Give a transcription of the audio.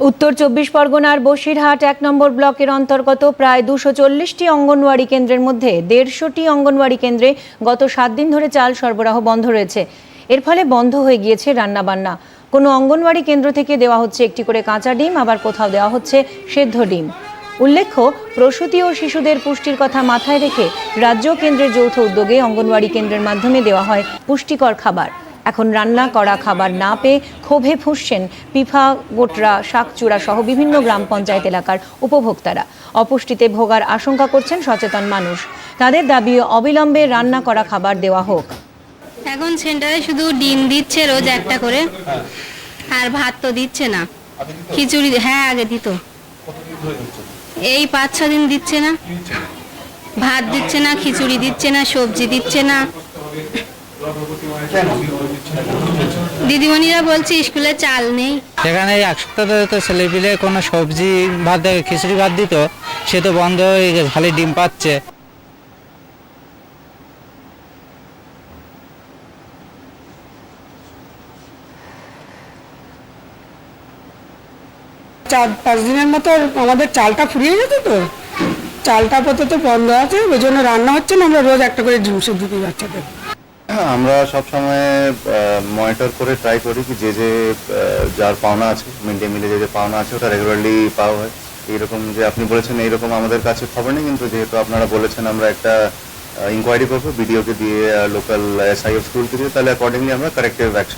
উত্তর চব্বিশ পরগনার বসিরহাট এক নম্বর ব্লকের অন্তর্গত প্রায় দুশো চল্লিশটি অঙ্গনওয়াড়ি কেন্দ্রের মধ্যে দেড়শোটি অঙ্গনওয়াড়ি কেন্দ্রে গত সাত দিন ধরে চাল সরবরাহ বন্ধ রয়েছে। এর ফলে বন্ধ হয়ে গিয়েছে রান্নাবান্না। কোনো অঙ্গনওয়াড়ি কেন্দ্র থেকে দেওয়া হচ্ছে একটি করে কাঁচা ডিম, আবার কোথাও দেওয়া হচ্ছে সেদ্ধ ডিম। উল্লেখ্য, প্রসূতি ও শিশুদের পুষ্টির কথা মাথায় রেখে রাজ্য কেন্দ্রের যৌথ উদ্যোগে অঙ্গনওয়াড়ি কেন্দ্রের মাধ্যমে দেওয়া হয় পুষ্টিকর খাবার। এখন রান্না করা খাবার না পেয়ে ক্ষোভে ফুঁসছেন পিফা গোটরা শাকচূড়া সহ বিভিন্ন গ্রাম পঞ্চায়েত এলাকার উপভোক্তারা। অপুষ্টিতে ভোগার আশঙ্কা করছেন সচেতন মানুষ। তাদের দাবি অবিলম্বে রান্না করা খাবার দেওয়া হোক। এখন সেন্টারে শুধু ডিম দিচ্ছে রোজ একটা করে আর ভাত তো দিচ্ছে না। খিচুড়ি হ্যাঁ আগে দিত। এই পাঁচ ছ দিন দিচ্ছে না। ভাত দিচ্ছে না খিচুড়ি দিচ্ছে না সবজি দিচ্ছে না। দিদিমণিরা বলছে স্কুলে চাল নেই। সেখানে এক সপ্তাহ ধরে তো ছেলেপিলে কোনো সবজি ভাত খিচুড়ি ভাত দিত সে তো বন্ধ হয়ে গেছে খালি ডিম পাচ্ছে। চার পাঁচ দিনের মতো আমাদের চালটা ফুরিয়ে গেছে তো? চালটা আপাতত বন্ধ আছে ওই জন্য রান্না হচ্ছে না আমরা রোজ একটা করে ডিম সেদ্ধ দিই বাচ্চাদের। আমরা সবসময় মনিটর করে ট্রাই করি কি যে যে যার পাওনা আছে মিড ডে মিলে যে যে পাওনা আছে, ওটা রেগুলারলি পাওয়া হয়। এইরকম যে আপনি বলেছেন, এইরকম আমাদের কাছে খবর নেই, কিন্তু যেহেতু আপনারা বলেছেন, আমরা একটা ইনকোয়ারি করব বিডিওকে দিয়ে লোকাল এসআই অফ স্কুলকে দিয়ে, তাহলে অ্যাকর্ডিংলি আমরা কারেক্টিভ অ্যাকশন